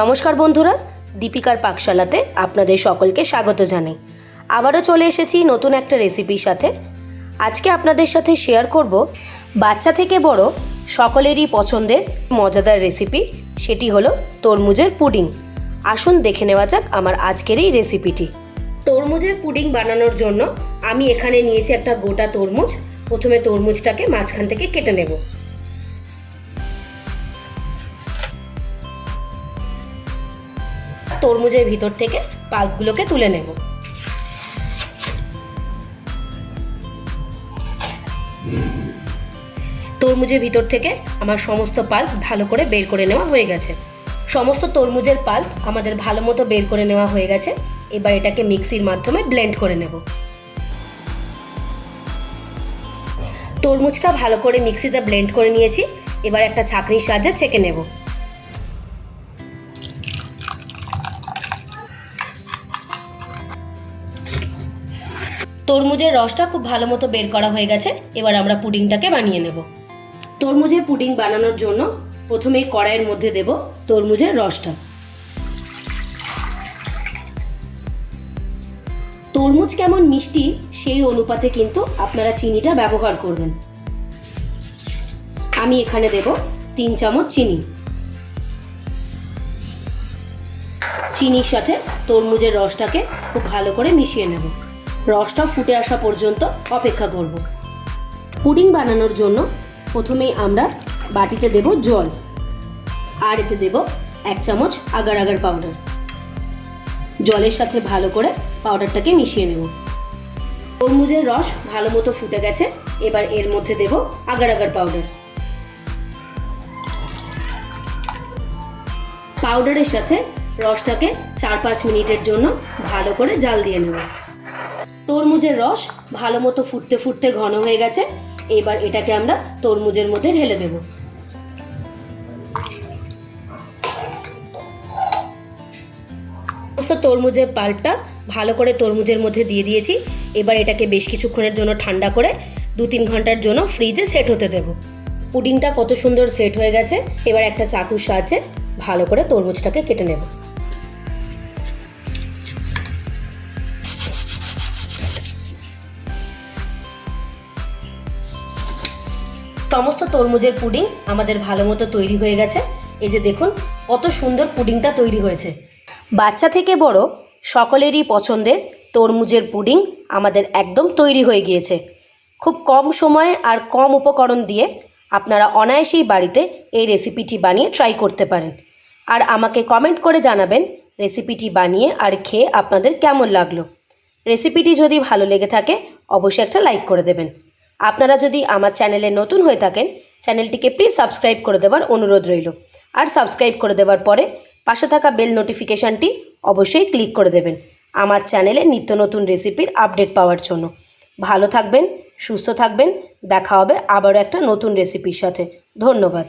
নমস্কার বন্ধুরা, দীপিকার পাকশালাতে আপনাদের সকলকে স্বাগত জানাই। আবারও চলে এসেছি নতুন একটা রেসিপির সাথে। আজকে আপনাদের সাথে শেয়ার করব বাচ্চা থেকে বড় সকলেরই পছন্দের মজাদার রেসিপি সেটি হলো তরমুজের পুডিং। আসুন দেখে নেওয়া যাক আমার আজকের এই রেসিপিটি তরমুজের পুডিং বানানোর জন্য আমি এখানে নিয়েছি একটা গোটা তরমুজ। প্রথমে তরমুজটাকে মাঝখান থেকে কেটে নেব। তরমুজের ভিতর থেকে পাল্পগুলোকে তুলে নেব। তরমুজের ভিতর থেকে আমার সমস্ত পাল্প ভালো করে বের করে নেওয়া হয়ে গেছে। সমস্ত তরমুজের পাল্প আমাদের ভালো মতো বের করে নেওয়া হয়ে গেছে। এবার এটাকে মিক্সির মাধ্যমে ব্লেন্ড করে নেব। তরমুজটা ভালো করে মিক্সিতে ব্লেন্ড করে নিয়েছি। এবার একটা ছাঁকনির সাহায্যে ছেঁকে নেব। তরমুজের রসটা খুব ভালো মতো বের করা হয়ে গেছে। এবার আমরা পুডিংটাকে বানিয়ে নেব। তরমুজের পুডিং বানানোর জন্য প্রথমেই কড়াইয়ের মধ্যে দেব তরমুজের রসটা। তরমুজ কেমন মিষ্টি, সেই অনুপাতে কিন্তু আপনারা চিনিটা ব্যবহার করবেন। আমি এখানে দেব তিন চামচ চিনি। চিনির সাথে তরমুজের রসটাকে খুব ভালো করে মিশিয়ে নেব। রসটা ফুটে আসা পর্যন্ত অপেক্ষা করব। পুডিং বানানোর জন্য প্রথমেই আমরা বাটিতে দেব জল। আর এতে দেব এক চামচ আগার আগার পাউডার জলের সাথে ভালো করে পাউডারটাকে মিশিয়ে নেব। তরমুজের রস ভালো মতো ফুটে গেছে, এবার এর মধ্যে দেব আগার আগার পাউডার পাউডারের সাথে রসটাকে চার পাঁচ মিনিটের জন্য ভালো করে জাল দিয়ে নেব। তরমুজের রস ভালো মতো ফুটতে ফুটতে ঘন হয়ে গেছে। এবার এটাকে আমরা তরমুজের মধ্যে ঢেলে দেব। তরমুজের পাল্পটা ভালো করে তরমুজের মধ্যে দিয়ে দিয়েছি। এবার এটাকে বেশ কিছুক্ষণের জন্য ঠান্ডা করে দু তিন ঘণ্টার জন্য ফ্রিজে সেট হতে দেব। পুডিংটা কত সুন্দর সেট হয়ে গেছে। এবার একটা চাকুর সাহায্যে ভালো করে তরমুজটাকে কেটে নেব। সমস্ত তরমুজের পুডিং আমাদের ভালো মতো তৈরি হয়ে গেছে। এই যে দেখুন, কত সুন্দর পুডিংটা তৈরি হয়েছে। বাচ্চা থেকে বড় সকলেরই পছন্দের তরমুজের পুডিং আমাদের একদম তৈরি হয়ে গিয়েছে। খুব কম সময়ে আর কম উপকরণ দিয়ে আপনারা অনায়াসেই বাড়িতে এই রেসিপিটি বানিয়ে ট্রাই করতে পারেন। আর আমাকে কমেন্ট করে জানাবেন রেসিপিটি বানিয়ে আর খেয়ে আপনাদের কেমন লাগল। রেসিপিটি যদি ভালো লেগে থাকে, অবশ্যই একটা লাইক করে দেবেন। আপনারা যদি আমার চ্যানেলে নতুন হয়ে থাকেন, চ্যানেলটিকে প্লিজ সাবস্ক্রাইব করে দেওয়ার অনুরোধ রইল। আর সাবস্ক্রাইব করে দেওয়ার পরে পাশে থাকা বেল নোটিফিকেশানটি অবশ্যই ক্লিক করে দেবেন। আমার চ্যানেলে নিত্য নতুন রেসিপির আপডেট পাওয়ার জন্য। ভালো থাকবেন, সুস্থ থাকবেন, দেখা হবে আবারও একটা নতুন রেসিপির সাথে। ধন্যবাদ।